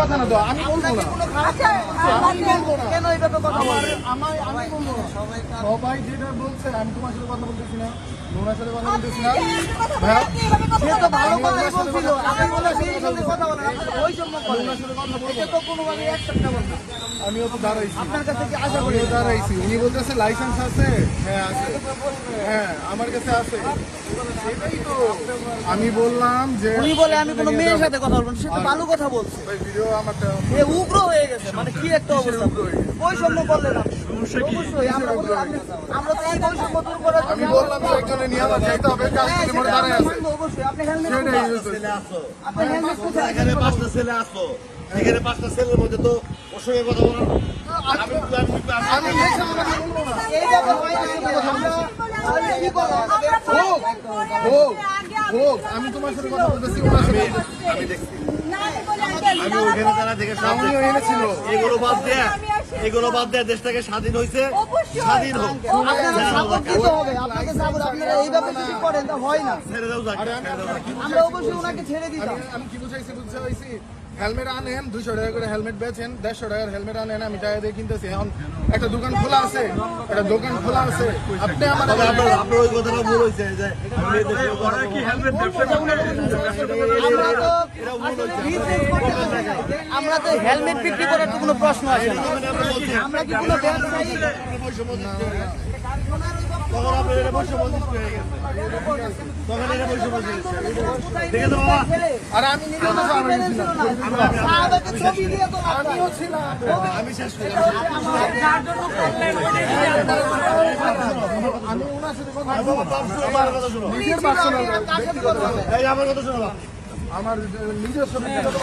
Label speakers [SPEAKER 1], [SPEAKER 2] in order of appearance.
[SPEAKER 1] কথা না তো আমি বলব না। আমি বলব না।
[SPEAKER 2] কেন এইভাবে কথা
[SPEAKER 1] আমার আমার আমি বলব না। সবাই যেটা বলছে আমি তোমার সাথে কথা বলতেছি না নোনার সাথে কথা বলতেছি না।
[SPEAKER 2] সে তো ভালো কথাই বলছিল।
[SPEAKER 1] কথা-
[SPEAKER 2] বলে সেই সঙ্গে কথা বলেন আপনি তো
[SPEAKER 1] নোনার সাথে কথা বলব
[SPEAKER 2] এটা তো কোনোভাবে অ্যাকসেপ্টেবল না।
[SPEAKER 1] আমিও তো দাঁড়াইছি।
[SPEAKER 2] আপনার কাছে কি আশা করি?
[SPEAKER 1] দাঁড়াইছি। উনি বলতেছে লাইসেন্স আছে? হ্যাঁ আছে। হ্যাঁ আমার কাছে আছে। সেটাই তো। আমি বললাম যে
[SPEAKER 2] উনি বলে আমি কোনো মেয়ের সাথে কথা বলব সে তো ভালো কথা বলছে।
[SPEAKER 1] ভিডিও
[SPEAKER 2] এ উগ্র হয়ে গেছে মানে কি একটা অবস্থা? বৈষম্য। অবশ্যই আমরা বলি আপনি- আমরা তো এই বৈষম্য দূর করার জন্য
[SPEAKER 1] আমি বললাম যে নিয়ে আমার যাইতে হবে কাজ
[SPEAKER 2] হ্যাঁ,
[SPEAKER 1] যদি দাঁড়ায় আছে
[SPEAKER 2] অবশ্যই আপনি হেলমেট
[SPEAKER 1] সেটাই
[SPEAKER 2] কোথায়? আপনি হেলমেট কোথায়?
[SPEAKER 3] এখানে পাঁচটা ছেলে আসতো এখানে পাঁচটা ছেলের মধ্যে তো ওর সঙ্গে কথা বলার আমি
[SPEAKER 1] না।
[SPEAKER 2] হয় না কি করব
[SPEAKER 1] হোক হোক তোমার সাথে কথা বলতেছি ওনার সাথে
[SPEAKER 3] আমি দেখছি। তারা দেখে।
[SPEAKER 1] এনেছিল
[SPEAKER 3] এগুলো বাদ দেয়া এগুলো বাদ দেয়া দেশটাকে স্বাধীন হয়েছে স্বাধীন হোক।
[SPEAKER 2] হয়
[SPEAKER 3] ছেড়ে দাও।
[SPEAKER 2] আমরা অবশ্যই ওনাকে ছেড়ে দিতাম।
[SPEAKER 1] আমি আমি কি বুঝাইছি? বুঝতে পাইছি হেলমেট আনেন দুইশো টাকা করে হেলমেট বেচেন দেড়শো টাকার হেলমেট আনেন আমি টাকা দিয়ে কিনতেছি। এখন একটা দোকান খোলা আছে একটা দোকান খোলা আছে। আপনি আমার
[SPEAKER 3] আপনার আপনার ওই কথাটা ভুল হয়েছে যে মেয়েদের সঙ্গে কথা বলব।
[SPEAKER 2] আমরা তো হেলমেট বিক্রি করার তো কোনো প্রশ্ন আসে না। আমরা কি কোনো ব্যবসায়ী?
[SPEAKER 3] তখন আপনার এটা বৈষম্য সৃষ্টি হয়ে গেছে। তখন এটা বৈষম্য সৃষ্টি গেছে। বাবা।
[SPEAKER 1] আর আমি নিজেও তো সামনে ছিলাম
[SPEAKER 2] সাহাবাকে ছবি দিয়ে তো লাভ নাই।
[SPEAKER 1] আমিও ছিলাম।
[SPEAKER 3] আমি শেষ করি
[SPEAKER 1] আমি ওনার সাথে কথা
[SPEAKER 3] আমার শুনো, কথা শুনো? এই কথা শুনো
[SPEAKER 1] নিজস্ব ব্যক্তিগত